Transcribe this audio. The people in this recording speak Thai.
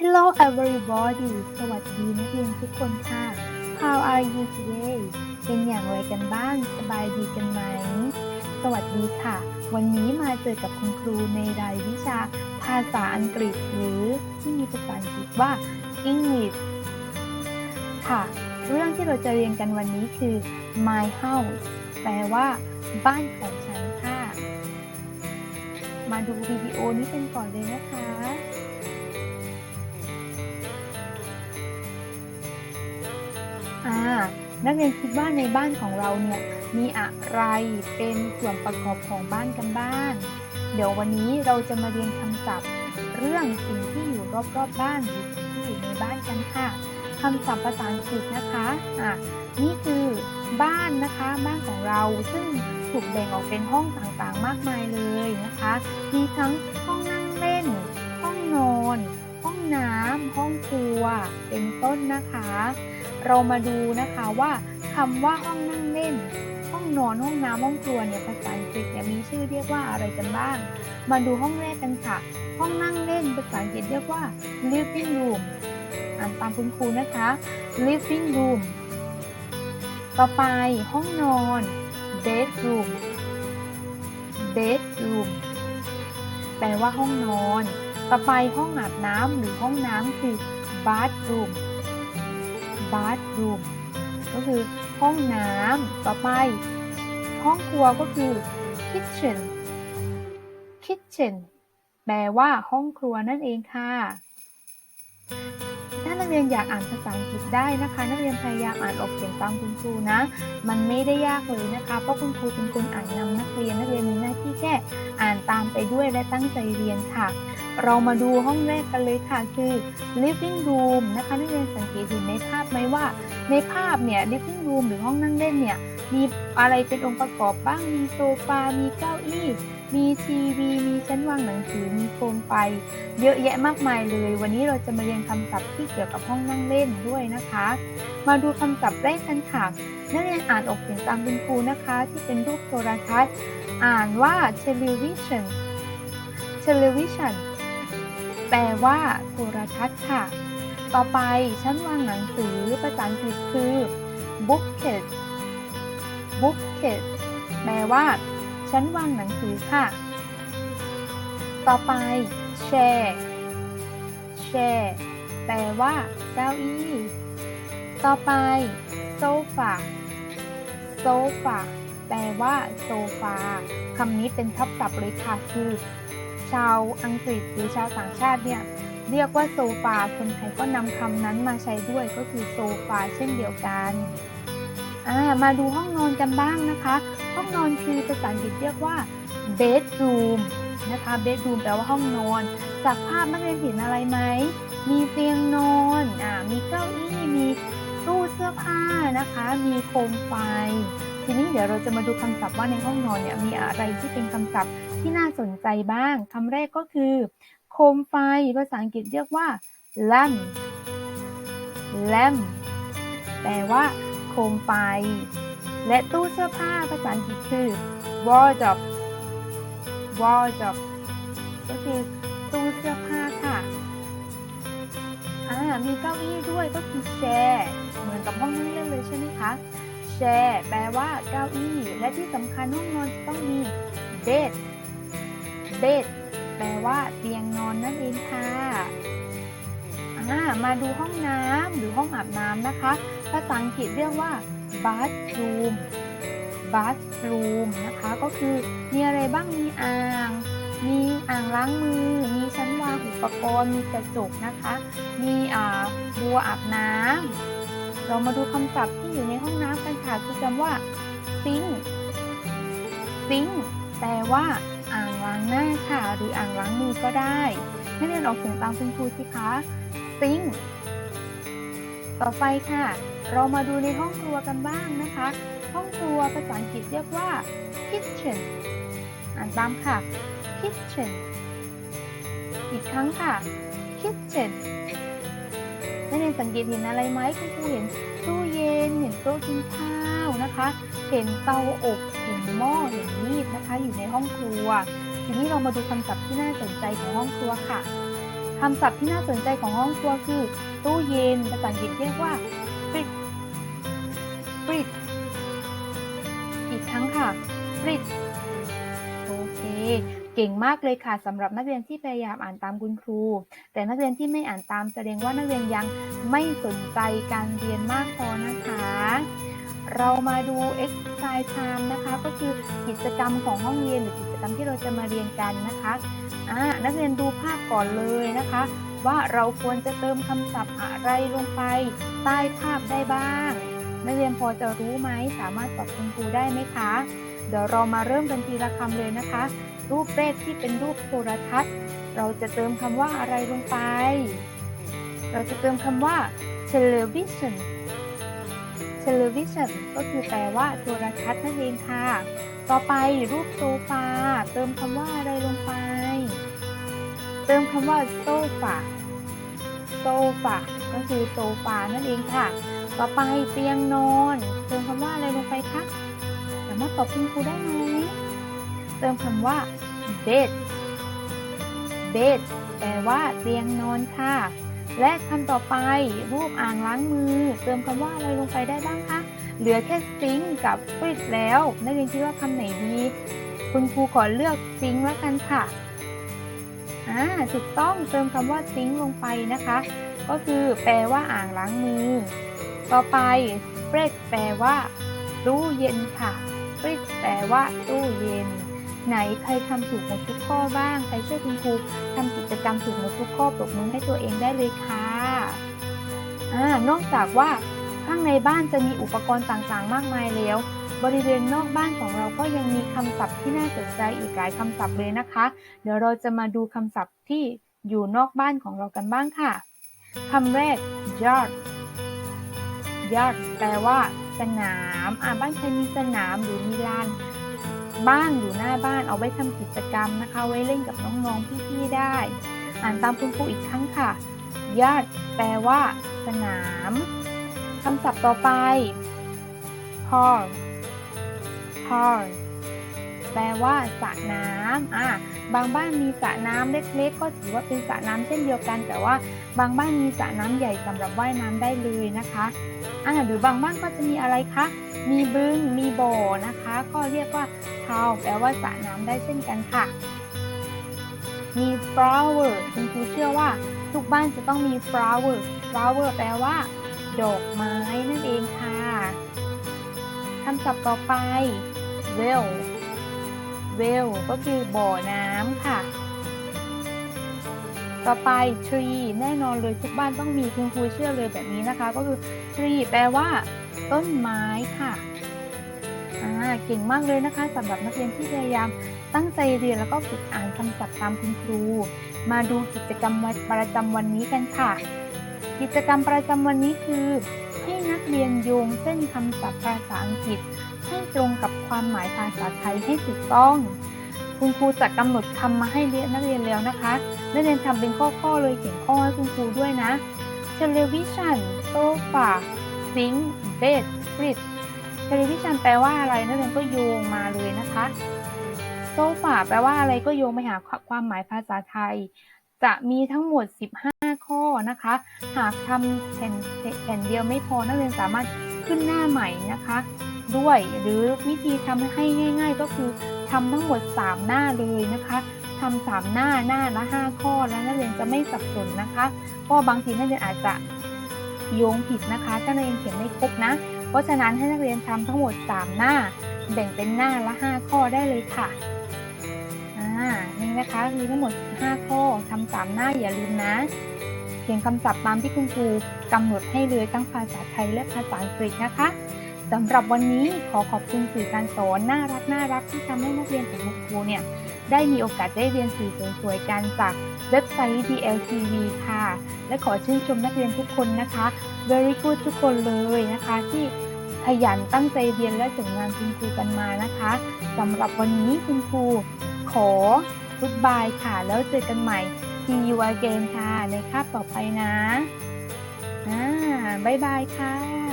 Hello everybody สวัสดีนักเรียนทุกคนค่ะ How are you today เป็นอย่างไรกันบ้าง สบายดีกันไหม สวัสดีค่ะ วันนี้มาเจอกับคุณครูในรายวิชาภาษาอังกฤษหรือที่มีภาษาอังกฤษว่า English ค่ะ เรื่องที่เราจะเรียนกันวันนี้คือ my house แปลว่าบ้านของฉันค่ะ มาดูวิดีโอนี้กันก่อนเลยนะคะ อ่านักเรียนคิดว่าในบ้านของเราเนี่ยมีอะไรเป็นส่วนประกอบของบ้านกันบ้าง เดี๋ยววันนี้เราจะมาเรียนคำศัพท์ เรื่องสิ่งที่อยู่รอบๆบบ้านหรือสิ่งที่อยู่ในบ้านกันค่ะคำศัพท์ภาษาอังกฤษนะคะอะนี่คือบ้านนะคะ บ้านของเราซึ่งถูกแบ่งออกเป็นห้องต่างๆมากมายเลยนะคะ มีทั้งห้องนั่งเล่น ห้องนอน ห้องน้ำห้องครัว เป็นต้นนะคะ เรามาดูนะคะว่าคำว่าห้องนั่งเล่น ห้องนอนห้องน้ำห้องครัวเนี่ยภาษาอังกฤษเนี่ยมีชื่อเรียกว่าอะไรกันบ้าง มาดูห้องแรกกันค่ะ ห้องนั่งเล่นภาษาอังกฤษเรียกว่า living room อ่านตามคุณครูนะคะ living room ต่อไปห้องนอน bedroom bedroom แปลว่าห้องนอน ต่อไปห้องอาบน้ำหรือห้องน้ำคือ bathroom bathroom ก็คือห้องน้ำต่อไป ห้องครัวก็คือ kitchen kitchen แปลว่าห้องครัวนั่นเองค่ะ นักเรียนอยากอ่านภาษาอังกฤษได้นะคะ นักเรียนพยายามอ่านออกเสียงตามคุณครูนะ มันไม่ได้ยากเลยนะคะ เพราะคุณครูเป็นคนอ่านนำนักเรียน นักเรียนมีหน้าที่แค่อ่านตามไปด้วยและตั้งใจเรียนค่ะ เรามาดูห้องแรกกันเลยค่ะ คือ living room นะคะ นักเรียนสังเกตเห็นในภาพไหมว่า ในภาพเนี่ย living room หรือห้องนั่งเล่นเนี่ย มีอะไรเป็นองค์ประกอบบ้าง มีโซฟา มีเก้าอี้ มีทีวี มีชั้นวางหนังสือ มีโคมไฟ เยอะแยะมากมายเลย วันนี้เราจะมาเรียนคำศัพท์ที่เกี่ยวกับห้องนั่งเล่นด้วยนะคะ มาดูคำศัพท์แรกกันค่ะ นักเรียนอ่านออกเสียงตามคุณครูนะคะ ที่เป็นรูปโทรทัศน์ อ่านว่า television television แปลว่าโทรทัศน์ค่ะ ต่อไปชั้นวางหนังสือภาษาอังกฤษคือ bookcase bookcase แปลว่า ชั้นวางหนังสือค่ะ ต่อไป chair chair แปลว่า เก้าอี้ ต่อไป sofa sofa แปลว่า โซฟาคำนี้เป็นทับศัพท์เลยค่ะคือ ชาวอังกฤษหรือชาวต่างชาติเนี่ยเรียกว่าโซฟา คนไทยก็นำคำนั้นมาใช้ด้วยก็คือโซฟาเช่นเดียวกัน มาดูห้องนอนกันบ้างนะคะ ห้องนอนคือภาษาอังกฤษเรียกว่า bedroom นะคะ bedroom แปลว่าห้องนอน จากภาพนักเรียนเห็นอะไรไหม มีเตียงนอนอ่ามีเก้าอี้มีตู้เสื้อผ้านะคะ มีโคมไฟ ทีนี้เดี๋ยวเราจะมาดูคำศัพท์ว่าในห้องนอนเนี่ยมีอะไรที่เป็นคำศัพท์ที่น่าสนใจบ้างคำแรกก็คือ โคมไฟภาษาอังกฤษเรียกว่า lamp lamp แปลว่า คมไฟ และตู้เสื้อผ้าภาษาอังกฤษคือ wardrobe wardrobe ก็คือตู้เสื้อผ้าค่ะอ่ามีเก้าอี้ด้วยก็คือ chair เหมือนกับห้องนั่งเล่นเลยใช่ไหมคะ chair แปลว่าเก้าอี้และที่สำคัญห้องนอนจะต้องมี bed bed แปลว่าเตียงนอนนั่นเองค่ะ อ่า มาดูห้องน้ำหรือห้องอาบน้ำนะคะ ภาษาอังกฤษเรียกว่า bathroom bathroom นะคะ ก็คือมีอะไรบ้างมีอ่าง มีอ่างล้างมือ มีชั้นวางอุปกรณ์ มีกระจกนะคะ มีอ่าบัวอาบน้ำ เรามาดูคำศัพท์ที่อยู่ในห้องน้ำกันค่ะ คือคำว่า sink sink แปลว่าอ่างล้างหน้าค่ะ หรืออ่างล้างมือก็ได้ให้เรียนออกเสียงตามคุณครูสิคะ sink ต่อไปค่ะ เรามาดูในห้องครัวกันบ้างนะคะ ห้องครัวภาษาอังกฤษเรียกว่า kitchen อ่านตามค่ะ kitchen อีกครั้งค่ะ kitchen นักเรียนสังเกตเห็นอะไรไหมคุณครูเห็นตู้เย็นเห็นโต๊ะกินข้าวนะคะ เห็นเตาอบเห็นหม้อเห็นมีดนะคะ อยู่ในห้องครัว ทีนี้เรามาดูคำศัพท์ที่น่าสนใจของห้องครัวค่ะคำศัพท์ที่น่าสนใจของห้องครัวคือ ตู้เย็นภาษาอังกฤษเรียกว่า fridge fridge อีกครั้งค่ะ fridge โอเค เก่งมากเลยค่ะสำหรับนักเรียนที่พยายามอ่านตามคุณครู แต่นักเรียนที่ไม่อ่านตามแสดงว่านักเรียนยังไม่สนใจการเรียนมากพอนะคะ เรามาดู exercise time นะคะ ก็คือกิจกรรมของห้องเรียนหรือกิจกรรมที่เราจะมาเรียนกันนะคะนักเรียนดูภาพก่อนเลยนะคะ ว่าเราควรจะเติมคำศัพท์อะไรลงไป ใต้ภาพได้บ้าง นักเรียนพอจะรู้ไหม สามารถตอบคุณครูได้ไหมคะ เดี๋ยวเรามาเริ่มกันทีละคำเลยนะคะ รูปแรกที่เป็นรูปโทรทัศน์ เราจะเติมคำว่าอะไรลงไป เราจะเติมคำว่า television television ก็คือแปลว่าโทรทัศน์นั่นเองค่ะ ต่อไปรูปโซฟาเติมคำว่าอะไรลงไป เติมคำว่าโซฟาโซฟาก็คือโซฟานั่นเองค่ะ ต่อไปเตียงนอนเติมคำว่าอะไรลงไปคะสามารถตอบคุณครูได้ไหมเติมคำว่า bed bed แปลว่าเตียงนอนค่ะ และคำต่อไปรูปอ่างล้างมือ เติมคำว่าอะไรลงไปได้บ้างคะเหลือแค่ซิงกับฟริดแล้วนักเรียนคิดว่าคำไหนดี คุณครูขอเลือกซิงแล้วกันค่ะอ่าถูกต้องเติมคำว่าซิงลงไปนะคะ ก็คือแปลว่าอ่างล้างมือ ต่อไปเฟรดแปลว่า ตู้เย็นค่ะฟริดแปลว่า ตู้เย็น ไหนใครทำถูกหมดทุกข้อบ้าง ใครช่วยคุณครูทำกิจกรรมถูกหมดทุกข้อปรบมือให้ตัวเองได้เลยค่ะอ่านอกจากว่าข้างในบ้านจะมีอุปกรณ์ต่างๆ มากมายแล้ว บริเวณนอกบ้านของเราก็ยังมีคำศัพท์ที่น่าสนใจอีกหลายคำศัพท์เลยนะคะ เดี๋ยวเราจะมาดูคำศัพท์ที่อยู่นอกบ้านของเรากันบ้างค่ะคำแรก yard yard แปลว่า สนามอ่าบ้านใครมีสนามหรือมีลาน บ้านอยู่หน้าบ้านเอาไว้ทำกิจกรรมนะคะ ไว้เล่นกับน้องๆพี่ๆได้ อ่านตามคุณครูอีกครั้งค่ะ yard แปลว่า สนามคำศัพท์ต่อไป pond pond แปลว่าสระน้ำอ่าบางบ้านมีสระน้ำเล็กๆ ก็ถือว่าเป็นสระน้ำเช่นเดียวกัน แต่ว่าบางบ้านมีสระน้ำใหญ่สำหรับว่ายน้ำได้เลยนะคะ อ่าหรือบางบ้านก็จะมีอะไรคะ มีบึง มีบ่อนะคะ ก็เรียกว่า pond แปลว่าสระน้ำได้เช่นกันค่ะ มี flower คุณครูเชื่อว่าทุกบ้านจะต้องมี flower flower แปลว่า ดอกไม้นั่นเองค่ะคำศัพท์ต่อไป well well ก็คือบ่อน้ำค่ะ ต่อไป tree แน่นอนเลยทุกบ้านต้องมีคุณครูเชื่อเลยแบบนี้นะคะ ก็คือ tree แปลว่า ต้นไม้ค่ะอ่าเก่งมากเลยนะคะสำหรับนักเรียนที่พยายามตั้งใจเรียนแล้วก็ฝึกอ่านคำศัพท์ตามคุณครู มาดูกิจกรรมประจำวันนี้กันค่ะ กิจกรรมประจำวันนี้คือ ให้นักเรียนโยงเส้นคำศัพท์ภาษาอังกฤษ ให้ตรงกับความหมายภาษาไทยให้ถูกต้อง คุณครูจะกำหนดคำมาให้นักเรียนแล้วนะคะ นักเรียนทำเป็นข้อๆเลยเขียนข้อให้คุณครูด้วยนะ television sofa sink bed fridge television แปลว่าอะไรนักเรียนก็โยงมาเลยนะคะ sofa แปลว่าอะไรก็โยงไปหาความหมายภาษาไทย จะมีทั้งหมด 15 ข้อนะคะ หากทำแผ่นแผ่นเดียวไม่พอนักเรียนสามารถขึ้นหน้าใหม่นะคะ ด้วยหรือวิธีทำให้ง่าย ๆ ก็คือทำทั้งหมด 3 หน้าเลยนะคะ ทำสามหน้าหน้าละ5ข้อแล้วนักเรียนจะไม่สับสนนะคะเพราะบางทีนักเรียนอาจจะโยงผิดนะคะถ้านักเรียนเขียนไม่ครบนะ เพราะฉะนั้นให้นักเรียนทำทั้งหมด 3 หน้า แบ่งเป็นหน้าละ 5 ข้อได้เลยค่ะอ่านี่นะคะมีทั้งหมด 5 ข้อทำสามหน้าอย่าลืมนะ เขียนคำศัพท์ตามที่คุณครูกำหนดให้เลยทั้งภาษาไทยและภาษาอังกฤษนะคะสำหรับวันนี้ขอขอบคุณสื่อการสอนน่ารักน่ารักที่ทำให้นักเรียนของคุณครูเนี่ย ได้มีโอกาสได้เรียนสื่อสวยๆกันจากเว็บไซต์ DLTV ค่ะ และขอชื่นชมนักเรียนทุกคนนะคะ very good ทุกคนเลยนะคะ ที่ขยันตั้งใจเรียนและส่งงานคุณครูกันมานะคะสำหรับวันนี้คุณครูขอ goodbye ค่ะ แล้วเจอกันใหม่ see you again ค่ะ ในคาบต่อไปนะอ่าบ๊ายบายค่ะ